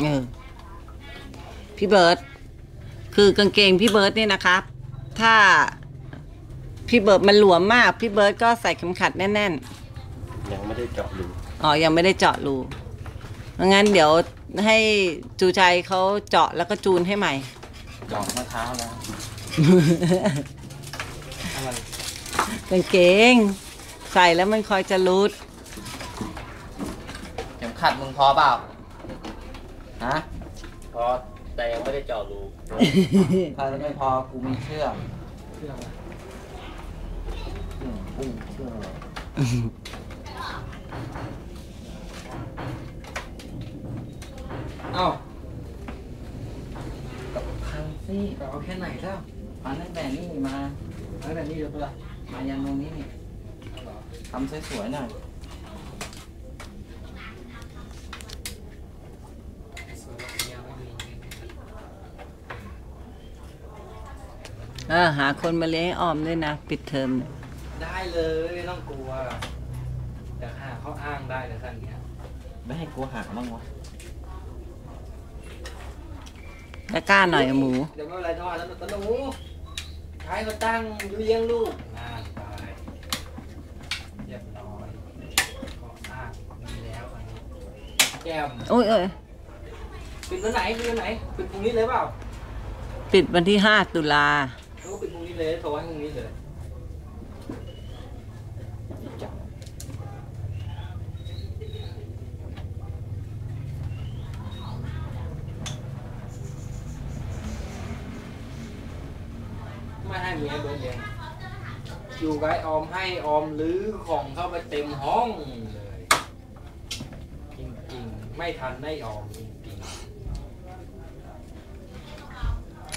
เออพี่เบิร์ตคือกางเกงพี่เบิร์ตเนี่ยนะครับ ถ้าพี่เบิร์ตมันหลวมมาก พี่เบิร์ตก็ใส่เข็มขัดแน่นยังไม่ได้เจาะรูๆอ๋อยังไม่ได้เจาะรูงั้นเดี๋ยวให้จูใจเขาเจาะแล้วก็จูนให้ใหม่จอกเมื่อเช้าแล้วอะไรกางเกง ใส่แล้วมันคอยจะรูดเข็มขัดมึงพอเปล่า ฮะพอแต่ยังไม่ได้เจาะรูถ้าไม่พอกูมีเชือกเชื่อไหมอืมอุ้ยเชือกอะไรเอ้ากับพังซี่เอาแค่ไหนแล้วมาตั้งแต่นี่มาตั้งแต่นี้เดี๋ยวตัวละมายันตรงนี้นี่ทำสวยๆหน่อย เออหาคนมาเลี้ยงให้ออมด้วยนะ ปิดเทอมเนี่ยได้เลยไม่ต้องกลัวแต่หาเขาอ้างได้นะท่านเนี้ยไม่ให้กูหักบ้างวะแล้วกล้าหน่อยอะหมู เดี๋ยวไม่เป็นไรทอดแล้วตะหนูใครเขาตั้งเลี้ยงลูกอ่าไปเรียบร้อยเขาอ้างมีแล้วอันนี้แก้มโอ้ยเอ้ยปิดวันไหนปิดวันไหนปิดพรุ่งนี้เลยเปล่า ปิดวันที่ห้าตุลา เขาก็ปิดพรุ่งนี้เลยโทรให้พรุ่งนี้เลยจับไม่ให้เมียเบิร์ดเลี้ยงอยู่กับไอ้ออมให้ออมลื้อของเข้าไปเต็มห้องเลย จริงๆ ไม่ทันได้ออมจริง